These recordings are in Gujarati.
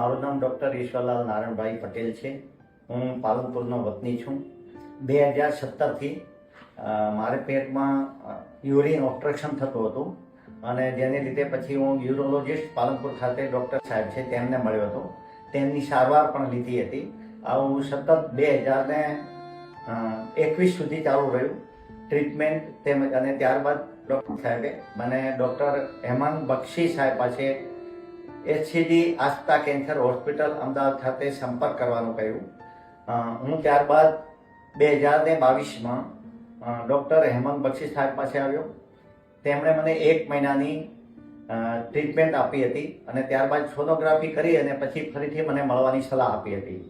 મારું નામ ડૉક્ટર ઈશ્વરલાલ નારાયણભાઈ પટેલ છે. હું પાલનપુરનો વતની છું. બે હજાર સત્તરથી મારે પેટમાં યુરિન ઓબ્સ્ટ્રક્શન થતું હતું અને જેને લીધે પછી હું યુરોલોજિસ્ટ પાલનપુર ખાતે ડૉક્ટર સાહેબ છે તેમને મળ્યો હતો. તેમની સારવાર પણ લીધી હતી. આવું સતત બે હજાર ને એકવીસ સુધી ચાલુ રહ્યું. ટ્રીટમેન્ટ તેમજ અને ત્યારબાદ ડૉક્ટર સાહેબે મને ડૉક્ટર હેમંત બક્ષી સાહેબ પાસે HCG Astha cancer hospital Ahmedabad ખાતે સંપર્ક કરવાનું કહ્યું હું ત્યારબાદ બે હજાર ને બાવીસમાં ડૉક્ટર હેમંત બક્ષી સાહેબ પાસે આવ્યો. તેમણે મને એક મહિનાની ટ્રીટમેન્ટ આપી હતી અને ત્યારબાદ સોનોગ્રાફી કરી અને પછી ફરીથી મને મળવાની સલાહ આપી હતી.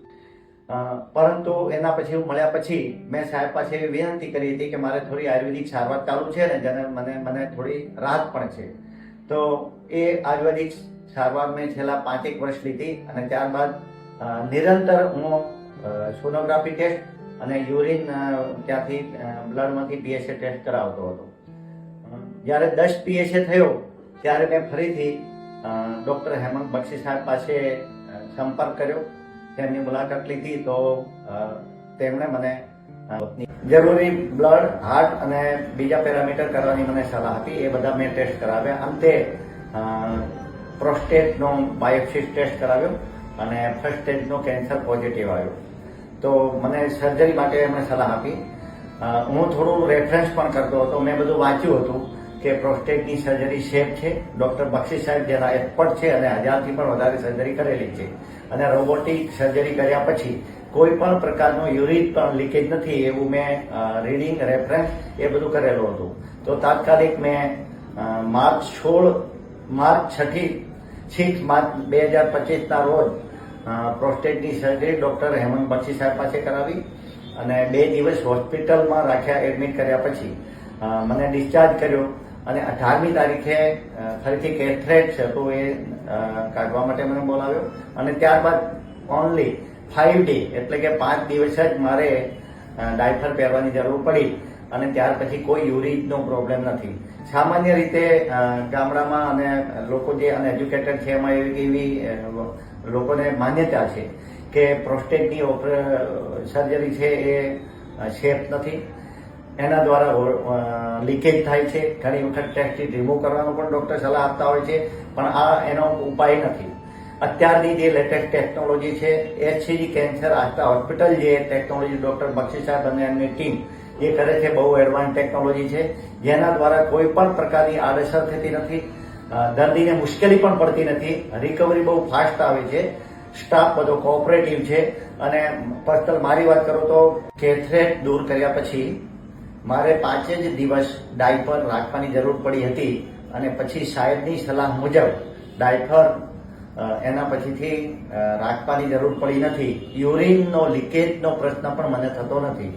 પરંતુ એના પછી મળ્યા પછી મેં સાહેબ પાસે એવી વિનંતી કરી હતી કે મારે થોડી આયુર્વેદિક સારવાર ચાલુ છે ને, જેને મને મને થોડી રાહત પણ છે. તો એ આયુર્વેદિક સારવાર મેં છેલ્લા પાંચેક વર્ષ લીધી અને ત્યારબાદ નિરંતર હું સોનોગ્રાફી ટેસ્ટ અને યુરિન ત્યાંથી બ્લડમાંથી પીએસએ ટેસ્ટ કરાવતો હતો. જ્યારે દસ પીએસએ થયો, ત્યારે મેં ફરીથી ડૉક્ટર હેમંત બક્ષી સાહેબ પાસે સંપર્ક કર્યો. તેમની મુલાકાત લીધી તો તેમણે મને જરૂરી બ્લડ, હાર્ટ અને બીજા પેરામીટર કરવાની મને સલાહ હતી એ બધા મેં ટેસ્ટ કરાવ્યા. અંતે પ્રોસ્ટેટનો બાયોપ્સી ટેસ્ટ કરાવ્યો અને ફર્સ્ટ સ્ટેજનો કેન્સર પોઝિટિવ આવ્યો. તો મને સર્જરી માટે એમણે સલાહ આપી. હું થોડું રેફરન્સ પણ કરતો હતો. મેં બધું વાંચ્યું હતું કે પ્રોસ્ટેટની સર્જરી સેફ છે. ડૉક્ટર બક્ષી સાહેબ જેના એક્સપર્ટ છે અને હજારથી પણ વધારે સર્જરી કરેલી છે. અને રોબોટિક સર્જરી કર્યા પછી કોઈ પણ પ્રકારનું યુરિન પણ લીકેજ નથી એવું મેં રીડિંગ, રેફરન્સ એ બધું કરેલું હતું. તો તાત્કાલિક મેં માર્ચ સોળ, માર્ચ છઠ્ઠી સિક્સ માર્ચ બે હજાર પચીસના રોજ પ્રોસ્ટેટની સર્જરી ડૉક્ટર હેમંત બક્ષી સાહેબ પાસે કરાવી અને બે દિવસ હોસ્પિટલમાં રાખ્યા એડમિટ કર્યા પછી મને ડિસ્ચાર્જ કર્યો અને અઢારમી તારીખે ફરીથી કેથરેટ છે તો એ કાઢવા માટે મને બોલાવ્યો અને ત્યારબાદ ઓનલી ફાઇવ ડે એટલે કે પાંચ દિવસ જ મારે ડાયફર પહેરવાની જરૂર પડી. અને ત્યાર પછી કોઈ યુરિનનો પ્રોબ્લેમ નથી. સામાન્ય રીતે ગામડામાં અને લોકો જે અનએજ્યુકેટેડ છે, એમાં એવી એવી લોકોને માન્યતા છે કે પ્રોસ્ટેટની સર્જરી છે એ સેફ નથી. એના દ્વારા લીકેજ થાય છે. ઘણી વખત ટેસ્ટિસ રિમૂવ કરવાનો પણ ડૉક્ટર સલાહ આપતા હોય છે, પણ આ એનો ઉપાય નથી. અત્યારની જે લેટેસ્ટ ટેકનોલોજી છે એચસીજી કેન્સર આસ્થા હોસ્પિટલ જે ટેકનોલોજી ડૉક્ટર બક્ષી સાહેબ અને એમની ટીમ એ કરે છે, બહુ એડવાન્સ ટેકનોલોજી છે. જેના દ્વારા કોઈ પણ પ્રકારની આડઅસર થતી નથી દર્દીને મુશ્કેલી પણ પડતી નથી. રિકવરી બહુ ફાસ્ટ આવે છે. સ્ટાફ બધો કોઓપરેટિવ છે. અને પર્સનલ મારી વાત કરું તો કેથરેટ દૂર કર્યા પછી મારે પાંચે જ દિવસ ડાયપર રાખવાની જરૂર પડી હતી અને પછી સાહેબની સલાહ મુજબ ડાયપર એના પછીથી રાખવાની જરૂર પડી નથી. યુરિનનો લીકેજનો પ્રશ્ન પણ મને થતો નથી.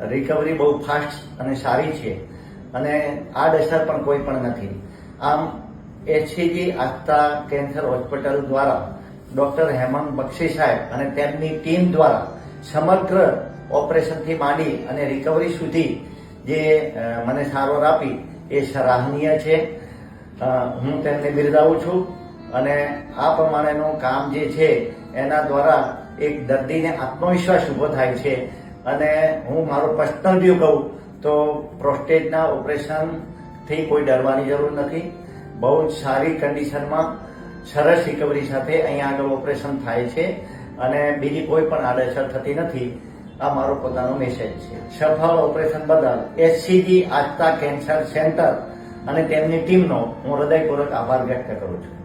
રિકવરી બહુ ફાસ્ટ અને સારી છે અને આડઅસર પણ કોઈ પણ નથી. આમ એચસીજી આસ્થા, કેન્સર હોસ્પિટલ દ્વારા ડોક્ટર હેમંત બક્ષી સાહેબ અને તેમની ટીમ દ્વારા સમગ્ર ઓપરેશનથી માંડી અને રિકવરી સુધી જે મને સારવાર આપી એ સરાહનીય છે. હું તેમને બિરદાવું છું અને આ પ્રમાણેનું કામ જે છે એના દ્વારા એક દર્દીને આત્મવિશ્વાસ ઊભો થાય છે અને હું મારો પર્સનલ વ્યૂ કહું, તો પ્રોસ્ટેટના ઓપરેશનથી કોઈ ડરવાની જરૂર નથી. બહુ જ સારી કન્ડિશનમાં સરસ રિકવરી સાથે અહીંયા આગળ ઓપરેશન થાય છે અને બીજી કોઈ પણ આડઅસર થતી નથી. આ મારો પોતાનો મેસેજ છે. સફળ ઓપરેશન બદલ એસસીજી આસ્થા કેન્સર સેન્ટર અને તેમની ટીમનો હું હૃદયપૂર્વક આભાર વ્યક્ત કરું છું.